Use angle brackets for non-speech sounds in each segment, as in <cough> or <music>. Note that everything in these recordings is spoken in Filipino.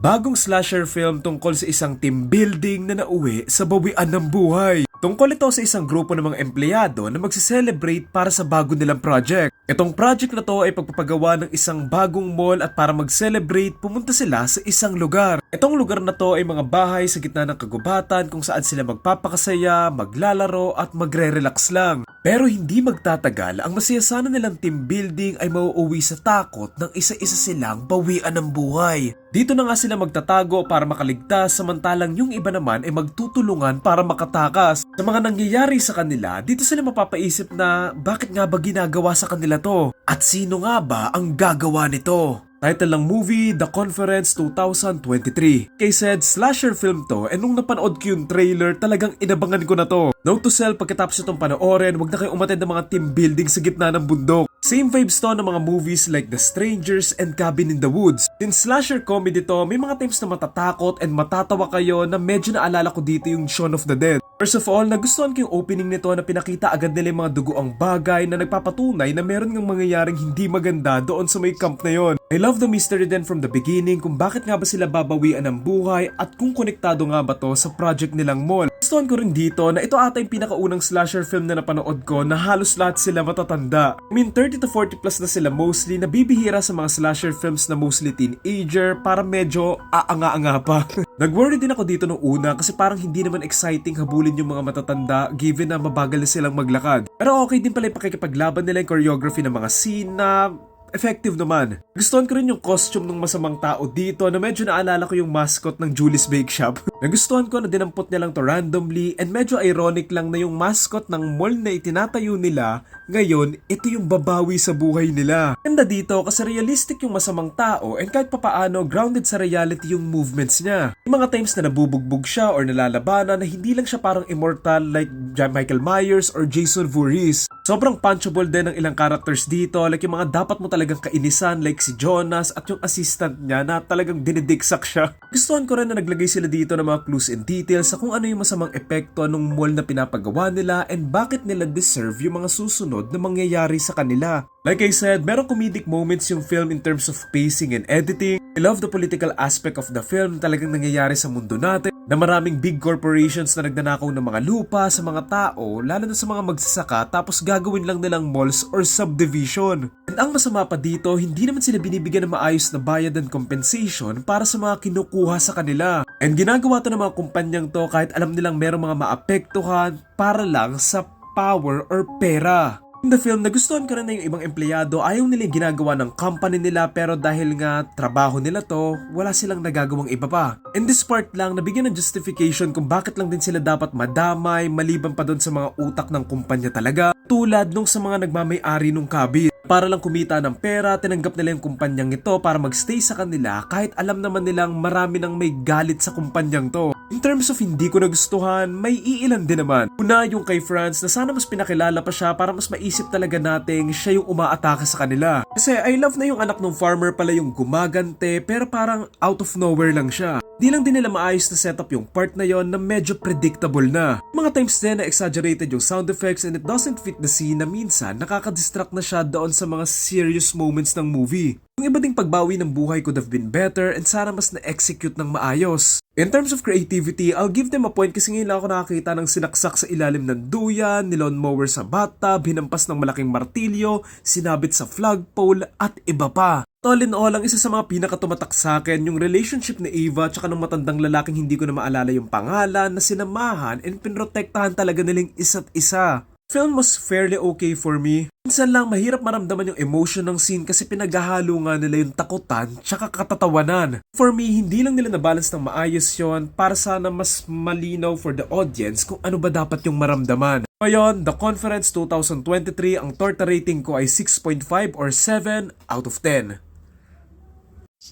Bagong slasher film tungkol sa isang team building na nauwi sa bawian ng buhay. Tungkol ito sa isang grupo ng mga empleyado na magse-celebrate para sa bago nilang project. Itong project na to ay pagpapagawa ng isang bagong mall at para mag-celebrate, pumunta sila sa isang lugar. Itong lugar na to ay mga bahay sa gitna ng kagubatan kung saan sila magpapakasaya, maglalaro at magre-relax lang. Pero hindi magtatagal, ang masiyasana nilang team building ay mauuwi sa takot ng isa-isa silang bawian ng buhay. Dito na nga sila magtatago para makaligtas samantalang yung iba naman ay magtutulungan para makatakas. Sa mga nangyayari sa kanila, dito sila mapapaisip na bakit nga ba ginagawa sa kanila to? At sino nga ba ang gagawa nito? Title ng movie, The Conference 2023. Kay said, slasher film to and nung napanood ko yung trailer, talagang inabangan ko na to. Note to self, pagkatapos itong panoorin, wag na kayo umatid ng mga team building sa gitna ng bundok. Same vibes to ng mga movies like The Strangers and Cabin in the Woods. Since slasher comedy to, may mga times na matatakot and matatawa kayo na medyo naalala ko dito yung Shaun of the Dead. First of all, nagustuhan ko yung opening nito na pinakita agad nila yung mga dugoang bagay na nagpapatunay na meron ngang mangyayaring hindi maganda doon sa may camp na yon. I love the mystery then from the beginning kung bakit nga ba sila babawian ng buhay at kung konektado nga ba to sa project nilang mall. Gustuhan ko rin dito na ito ata yung pinakaunang slasher film na napanood ko na halos lahat sila matatanda. I mean 30 to 40 plus na sila mostly na bibihira sa mga slasher films na mostly teenager para medyo aanga-anga pa. <laughs> Nag-worry din ako dito nung una kasi parang hindi naman exciting habulin yung mga matatanda given na mabagal na silang maglakad. Pero okay din pala yung pakikipaglaban nila yung choreography ng mga scene na effective naman. Gustuhan ko rin yung costume ng masamang tao dito na medyo naalala ko yung mascot ng Julie's Bake Shop. <laughs> Nagustuhan ko na dinampot niya lang to randomly and medyo ironic lang na yung mascot ng mall na itinatayo nila ngayon, ito yung babawi sa buhay nila. Ganda dito kasi realistic yung masamang tao and kahit papaano grounded sa reality yung movements niya. Yung mga times na nabubugbog siya or nalalabanan na hindi lang siya parang immortal like Michael Myers or Jason Voorhees. Sobrang punchable din ng ilang characters dito like yung mga dapat mo talagang kainisan like si Jonas at yung assistant niya na talagang dinidiksak siya. Gustuhan ko rin na naglagay sila dito ng mga clues and details sa kung ano yung masamang epekto ng mall na pinapagawa nila and bakit nila deserve yung mga susunod na mangyayari sa kanila. Like I said, merong comedic moments yung film in terms of pacing and editing. I love the political aspect of the film talagang nangyayari sa mundo natin na maraming big corporations na nagnanakaw ng mga lupa sa mga tao lalo na sa mga magsasaka tapos gagawin lang nilang malls or subdivision. And ang masama pa dito, hindi naman sila binibigyan ng maayos na bayad and compensation para sa mga kinukuha sa kanila. And ginagawa to ng mga kumpanyang to kahit alam nilang merong mga maapektuhan para lang sa power or pera. In the film, nagustuhan ko rin na yung ibang empleyado ayaw nila yung ginagawa ng company nila pero dahil nga trabaho nila to, wala silang nagagawang iba pa. In this part lang, nabigyan ng justification kung bakit lang din sila dapat madamay maliban pa doon sa mga utak ng kumpanya talaga tulad nung sa mga nagmamay-ari nung cabin. Para lang kumita ng pera, tinanggap nila yung kumpanyang ito para magstay sa kanila kahit alam naman nilang marami nang may galit sa kumpanyang to. In terms of hindi ko nagustuhan, may iilan din naman. Una yung kay Franz na sana mas pinakilala pa siya para mas maisip talaga nating siya yung umaatake sa kanila. Kasi I love na yung anak ng farmer pala yung gumagante pero parang out of nowhere lang siya. Di lang din nila maayos na setup yung part na yon na medyo predictable na. Mga times din na exaggerated yung sound effects and it doesn't fit the scene na minsan nakakadistract na siya doon sa mga serious moments ng movie. Yung iba ding pagbawi ng buhay could have been better and sana mas na-execute ng maayos. In terms of creativity, I'll give them a point kasi ngayon lang ako nakakita ng sinaksak sa ilalim ng duyan, nilon mower sa bathtub, hinampas ng malaking martilyo, sinabit sa flagpole at iba pa. All in all, ang isa sa mga pinakatumatak sa akin, yung relationship ni Ava tsaka ng matandang lalaking hindi ko na maalala yung pangalan na sinamahan and pinrotektahan talaga nilang isa't isa. Film was fairly okay for me. Minsan lang mahirap maramdaman yung emotion ng scene kasi pinaghahalo nga nila yung takutan tsaka katatawanan. For me, hindi lang nila nabalance ng maayos yon para sana mas malinaw for the audience kung ano ba dapat yung maramdaman. Ngayon, The Conference 2023, ang torta rating ko ay 6.5 or 7 out of 10.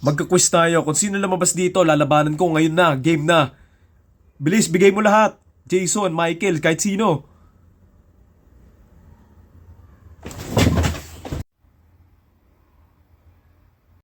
Magka-quiz tayo. Kung sino lumabas dito, lalabanan ko ngayon na. Game na. Bilis, bigay mo lahat. Jason, Michael, kahit sino.